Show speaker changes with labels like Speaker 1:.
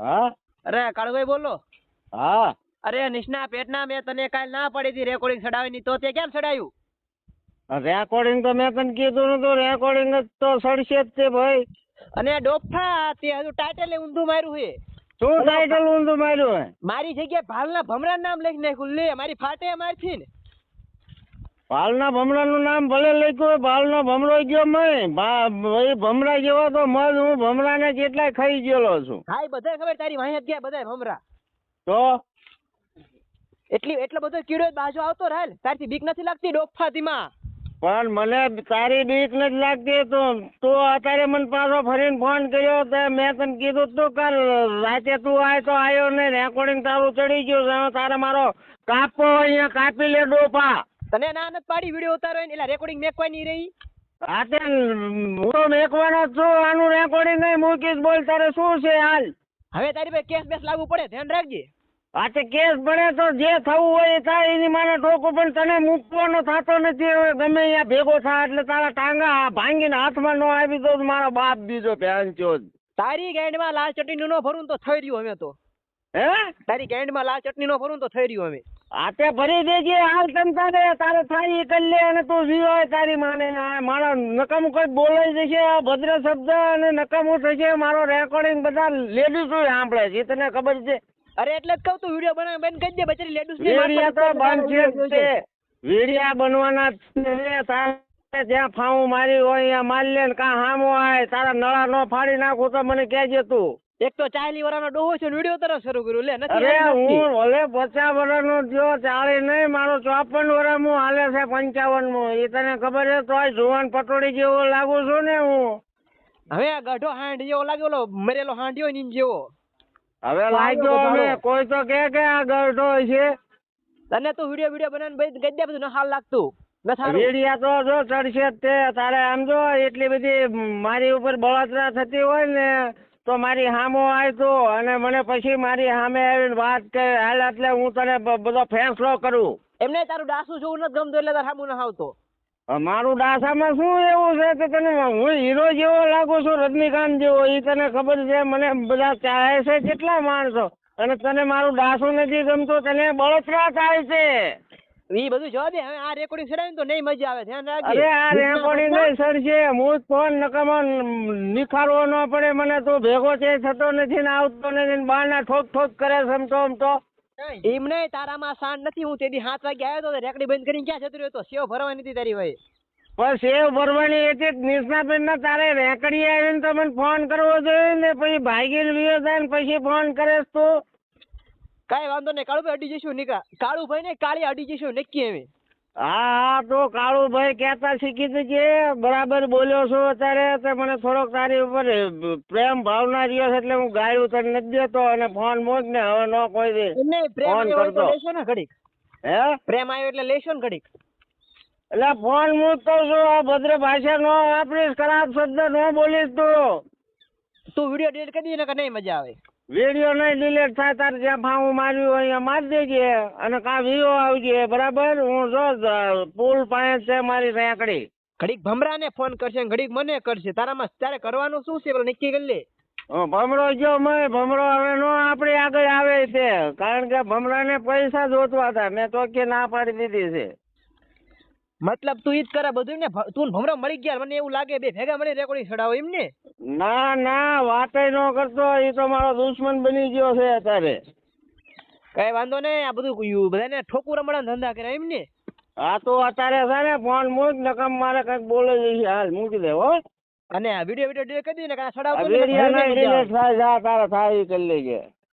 Speaker 1: હા?
Speaker 2: અરે કાળુભાઈ બોલો.
Speaker 1: હા.
Speaker 2: અરે નિષ્ણા પેટના મેં તને કાલ ના પડી હતી રેકોર્ડિંગ ચડાવવાની તો તે કેમ ચડાવ્યું
Speaker 1: રેકોર્ડિંગ તો મેં તને કીધું નતું. રેકોર્ડિંગ જ તો સડશે જ તે ભાઈ.
Speaker 2: અને ડોફા તે હજુ ટાઇટલ ઊંધું માર્યું છે.
Speaker 1: શું ટાઇટલ ઊંધું માર્યું
Speaker 2: મારી જગ્યાએ ભાલના ભમરા નામ લખી નાખ્યું. લે મારી ફાટે મારથી ને.
Speaker 1: ભાલના ભમરાનું નામ ભલે લખ્યું ભાલનો ભમરો ગયો મેં ભમરા જેવો તો મજ હું ભમરાને કેટલાય ખાઈ ગયેલો છું.
Speaker 2: હા એ બધાય ખબર તારી વાહી ગયા બધા ભમરા.
Speaker 1: તો?
Speaker 2: એટલી એટલો બધો કીડો બાજુ આવતો રહેલ તારથી બીક નથી લાગતી ડોફાતીમાં
Speaker 1: પણ મને તારી બીક નથી લાગતી તો તું અત્યારે મને પાછો ફરીને ફોન કર્યો તો મેં તને કીધું તું કાલ રાતે તું આય તો આવ્યો ને રેકોર્ડિંગ તારું ચડી ગયું તારે મારો કાપો અહીંયા કાપી લે ડોપા
Speaker 2: તને ના નથી પાડી વિડિયો ઉતારો એટલે રેકોર્ડિંગ મેકવાની નહીં રહી?
Speaker 1: આતે હું તો મેકવાનો જ છું આનું રેકોર્ડિંગ નહીં મૂકીશ બોલ તારે શું છે હાલ?
Speaker 2: હવે તારી પાસે કેસ બેસ લાગુ પડે ધ્યાન રાખજે.
Speaker 1: આતે કેસ બને તો જે થવું હોય થાય એની માને ટોકો પણ તને મૂકવાનો થતો નથી હવે ગમે અહીંયા ભેગો થા એટલે તારા ટાંગા ભાંગીને હાથમાં ન આવી તો મારો બાપ બીજો પ્યાંચ્યો જ.
Speaker 2: તારી ગેંડમાં લાલ ચટણી નો ભરું તો થઈ રહ્યું અમે તો.
Speaker 1: હે?
Speaker 2: તારી ગેંડમાં લાલ ચટણી નો ભરું તો થઈ રહ્યું અમે.
Speaker 1: આતે ભરી દેજે હાલ તમ તારે તારે થાય એ કરી લે અને તું જીવો તારી માને. મારો નકામું કઈ બોલાઈ જશે આ ભદ્ર શબ્દ અને નકામું થશે મારો રેકોર્ડિંગ બધા લેડીઝ સાંભળે છે તને ખબર છે?
Speaker 2: અરે એટલે જ કહું તું વીડિયો બનાવી બંધ કરી દે બચારી લેડુસ
Speaker 1: વીડિયા તો બંધ છે વીડિયા બનવાના છે તારે જ્યાં ફાવું મારી હોય ત્યાં મારી લે ને કાં હામો આય તારા નળા નો ફાડી નાખું તો મને કહેજે તું.
Speaker 2: એક તો ચાલી વાળાનો ડોહો છે વિડિયો તરફ શરૂ કર્યું. લે નથી
Speaker 1: અરે હું ભલે પચાસ વર્ષનો થયો ચાલી નહીં મારો ચોપન વર્ષ હું હાલે છે પંચાવનમાં એ તને ખબર છે તોય જુવાન પટોળી જેવો લાગુ છું ને હું.
Speaker 2: હવે ગઢો હાંડ જેવો લાગે ઓલો મરેલો હાંડિયો ની જેવો.
Speaker 1: હવે લાગ્યો અમે. કોઈ તો કે કે આ ગઢો છે.
Speaker 2: તને તો વિડિયો વીડિયો બનાવીને ભાઈ કરી બધું ન હાલ લાગતું.
Speaker 1: તો જો ચડશે તે. તારે આમ જો એટલી બધી મારી ઉપર બળતરા થતી હોય ને તો મારી સામો આય તો અને મને પછી મારી સામે આવીને વાત કે હાલ એટલે હું તને બધો ફેંસલો કરું.
Speaker 2: એમને તારું ડાસુ જોવું નથી ગમતું એટલે તાર સામું ન આવતો
Speaker 1: મારું ડાસામાં શું એવું છે કે તને હું હીરો જેવો લાગુ છું રજનીકાંત જેવો એ તને ખબર છે મને બધા ચાહે છે કેટલા માણસો. અને તને મારું ડાસુ નથી ગમતું તને બળતરા થાય છે.
Speaker 2: એ બધું જવા દે હવે આ રેકોર્ડિંગ ચડાવીને તો નહીં મજા આવે ધ્યાન
Speaker 1: અરે આ રેકોર્ડિંગ નહીં સર છે હું ફોન નકામો નિખારવો ન પડે મને તો ભેગો છે થતો નથી ને આવતો નથી ને બહારના ઠોક ઠોક કરે સમતો આમ તો
Speaker 2: એમ નહીં. તારામાં શાંત નથી હું તેથી સાત વાગે આવ્યો તો રેકડી બંધ કરીને ક્યાં જતો રહ્યો તો? સેવ ભરવાની હતી તારી ભાઈ
Speaker 1: પણ સેવ ભરવાની હતી નિષ્ણાબેન ના તારે રેકડી આવીને તો મને ફોન કરવો જોઈએ ને પછી ભાગી જાય ને પછી ફોન કરેસ તું.
Speaker 2: કાંઈ વાંધો નહીં કાળુભાઈ અડી જઈશું નિકા કાળુભાઈ ને કાળી અડી જઈશું નક્કી એમ
Speaker 1: હા હા તો કાળુભાઈ કહેતા શીખી દેજે બરાબર બોલ્યો છું અત્યારે તો મને થોડોક તારી ઉપર પ્રેમ ભાવના રહ્યો છે એટલે હું ગાયું તને નથી દેતો અને ફોન મોજ ને હવે ન કોઈ દે ફોન કરતો.
Speaker 2: લેશો ને ઘડીક.
Speaker 1: હે?
Speaker 2: પ્રેમ આવ્યો એટલે લેશો ને ઘડીક.
Speaker 1: એટલે ફોન મૂકતો છું આ ભદ્ર ભાષા નો વાપરીશ ખરાબ શબ્દ નો બોલીશ તું.
Speaker 2: તું વીડિયો ડિલીટ કરી દે ને કે નહીં મજા આવે.
Speaker 1: વીડિયો નહીં ડિલીટ થાય તારે જ્યાં ફાવું માર્યું હોય અહીંયા મારી દેજે અને કાં વિયો આવજે બરાબર? હું જો પુલ પાસે છે મારી રેકડી
Speaker 2: ઘડીક ભમરાને ફોન કરશે ઘડીક મને કરશે. તારામાં ત્યારે કરવાનું શું છે? નક્કી કરી લે.
Speaker 1: ભમરો ગયો મેં ભમરો હવે નો આપણે આગળ આવે છે. કારણ કે ભમરાને પૈસા જોતવા હતા. મેં તો કે ના પાડી દીધી છે.
Speaker 2: મતલબ તું ઈ જ કરે બધું ને તું ભમરા મળી ગયા મને એવું લાગે બે ભેગા મળી રેકોર્ડિંગ ચડાવો એમ ને
Speaker 1: ના ના વાતય ન કરતો એ તો મારો દુશ્મન બની ગયો છે અત્યારે.
Speaker 2: કઈ વાંધો નહીં આ બધું બધાને ઠોકું રમણા ધંધા કરે એમ ને
Speaker 1: આ તો અત્યારે છે ને ફોન મૂક નકમ મારે કંઈક બોલે જઈશ હાલ મૂકી દે હો.
Speaker 2: અને આ વીડિયો વીડિયો ડિલીટ કરી દે ને કાં
Speaker 1: નહીં
Speaker 2: મજા
Speaker 1: delete થાય જા તારા થાય કરી લેજે.